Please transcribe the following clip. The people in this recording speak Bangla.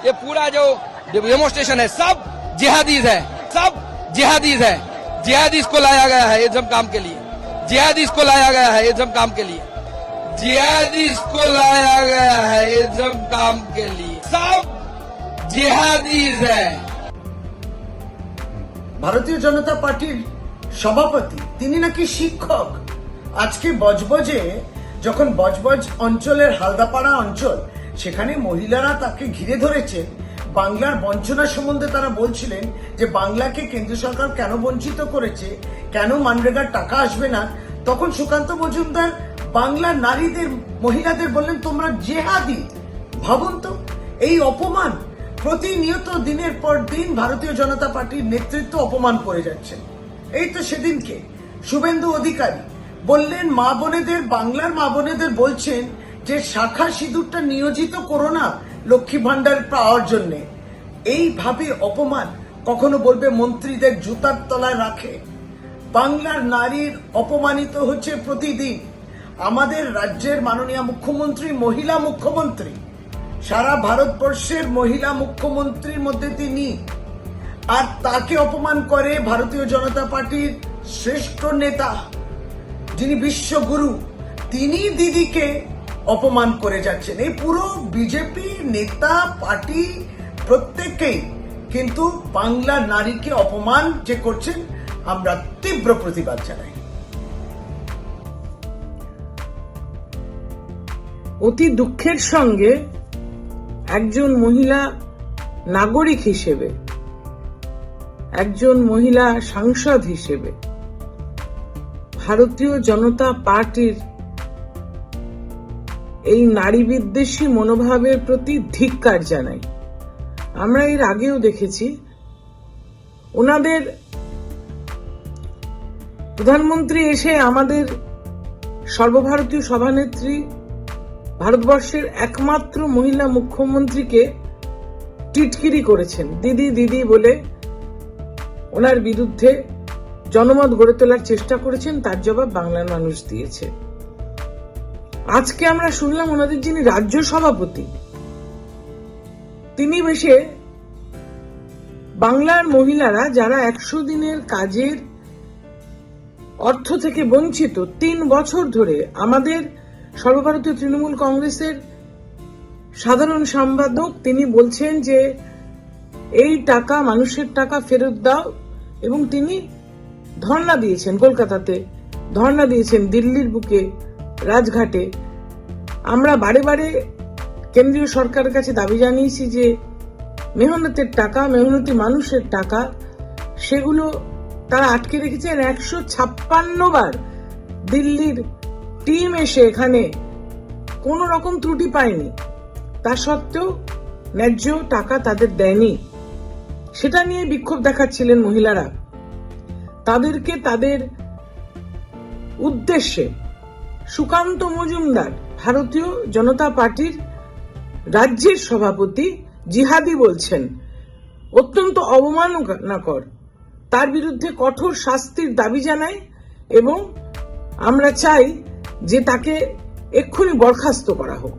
ये पूरा जो डेमोस्ट्रेशन है सब जिहादीज है सब जिहादीज है जिहादीज को लाया गया है इज्जम काम के लिए जिहादीज को लाया गया है इज्जम काम के लिए जिहादीज को लाया गया है इज्जम काम के लिए सब जिहादीज है ভারতীয় জনতা পার্টির সভাপতি তিনি নাকি শিক্ষক আজকে বজবজে যখন বজবজ অঞ্চলের হালদাপাড়া অঞ্চল সেখানে মহিলারা তাকে ঘিরে ধরেছেন বাংলার বঞ্চনা সম্বন্ধে তারা বলছিলেন যে, বাংলাকে কেন্দ্র সরকার কেন বঞ্চিত করেছে, কেন মানরেগার টাকা আসবে না? তখন সুকান্ত মজুমদার বাংলার নারীদের, মহিলাদের বললেন, তোমরা জেহাদি, ভাবুন তো, এই অপমান প্রতিনিয়ত দিনের পর দিন ভারতীয় জনতা পার্টির নেতৃত্ব অপমান করে যাচ্ছে। এই তো সেদিনকে শুভেন্দু অধিকারী বললেন, মা বোনেদের, বাংলার মা বোনেদের বলছেন যে শাখা সিঁদুরটা নিয়োজিত করো না, লক্ষ্মী ভান্ডার পাওয়ার জন্য। এইভাবে অপমান কখনো বলবে মন্ত্রীদের জুতার তলায় রাখে। বাংলার নারীর অপমানিত হচ্ছে প্রতিদিন। আমাদের রাজ্যের মাননীয় মুখ্যমন্ত্রী মহিলা মুখ্যমন্ত্রী। সারা ভারতবর্ষের মহিলা মুখ্যমন্ত্রীর মধ্যে তিনি। আর তাকে অপমান করে ভারতীয় জনতা পার্টির শ্রেষ্ঠ নেতা, যিনি বিশ্বগুরু, তিনি দিদিকে অপমান করে যাচ্ছেন। এই পুরো বিজেপি নেতা, পার্টি প্রত্যেকেই কিন্তু বাংলা নারীকে অপমান যে করছেন, আমরা তীব্র প্রতিবাদ জানাই। অতি দুঃখের সঙ্গে একজন মহিলা নাগরিক হিসেবে, একজন মহিলা সাংসদ হিসেবে, ভারতীয় জনতা পার্টির এই নারী বিদ্বেষী মনোভাবের প্রতি ধিক্কার জানাই। আমরা এর আগেও দেখেছি, ওনাদের প্রধানমন্ত্রী এসে আমাদের সর্বভারতীয় সভানেত্রী, ভারতবর্ষের একমাত্র মহিলা মুখ্যমন্ত্রীকে টিটকিরি করেছেন। দিদি দিদি বলে ওনার বিরুদ্ধে জনমত গড়ে তোলার চেষ্টা করেছেন, তার জবাব বাংলার মানুষ দিয়েছে। আজকে আমরা শুনলাম ওনাদের যিনি রাজ্য সভাপতি, তিনি বেশে বাংলার মহিলারা যারা একশো দিনের কাজের অর্থ থেকে বঞ্চিত তিন বছর ধরে আমাদের সর্বভারতীয় তৃণমূল কংগ্রেসের সাধারণ সম্পাদক, তিনি বলছেন যে এই টাকা মানুষের টাকা ফেরত দাও এবং তিনি ধর্ণা দিয়েছেন কলকাতাতে, ধর্ণা দিয়েছেন দিল্লির বুকে রাজঘাটে, আমরা বারে বারে কেন্দ্রীয় সরকারের কাছে দাবি জানিয়েছি যে মেহনতের টাকা, মেহনতি মানুষের টাকা, সেগুলো তারা আটকে রেখেছেন একশো ছাপ্পান্ন বার। দিল্লির টিম এসে এখানে কোনো রকম ত্রুটি পায়নি। তা সত্ত্বেও ন্যায্য টাকা তাদের দেয়নি। সেটা নিয়ে বিক্ষোভ দেখাচ্ছিলেন মহিলারা। তাদেরকে তাদের উদ্দেশ্যে সুকান্ত মজুমদার, ভারতীয় জনতা পার্টির রাজ্যের সভাপতি জিহাদি বলছেন, অত্যন্ত অবমাননাকর। তার বিরুদ্ধে কঠোর শাস্তির দাবি জানাই এবং আমরা চাই যে তাকে এক্ষুনি বরখাস্ত করা হোক।